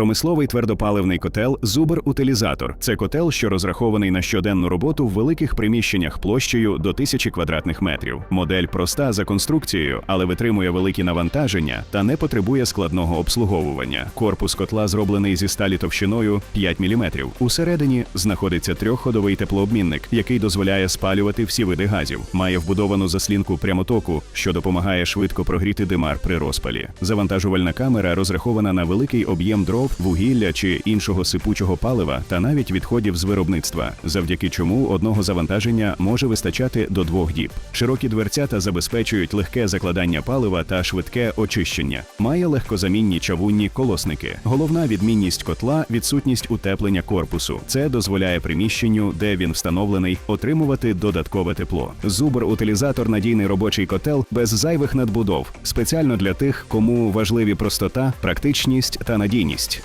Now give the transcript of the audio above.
Промисловий твердопаливний котел Зубр-утилізатор це котел, що розрахований на щоденну роботу в великих приміщеннях площею до тисячі квадратних метрів. Модель проста за конструкцією, але витримує великі навантаження та не потребує складного обслуговування. Корпус котла зроблений зі сталі товщиною 5 мм. Усередині знаходиться трьохходовий теплообмінник, який дозволяє спалювати всі види газів. Має вбудовану заслінку прямотоку, що допомагає швидко прогріти димар при розпалі. Завантажувальна камера розрахована на великий об'єм дров, вугілля чи іншого сипучого палива та навіть відходів з виробництва, завдяки чому одного завантаження може вистачати до двох діб. Широкі дверцята забезпечують легке закладання палива та швидке очищення. Має легкозамінні чавунні колосники. Головна відмінність котла відсутність утеплення корпусу. Це дозволяє приміщенню, де він встановлений, отримувати додаткове тепло. Зубр утилізатор надійний робочий котел без зайвих надбудов, спеціально для тих, кому важливі простота, практичність та надійність.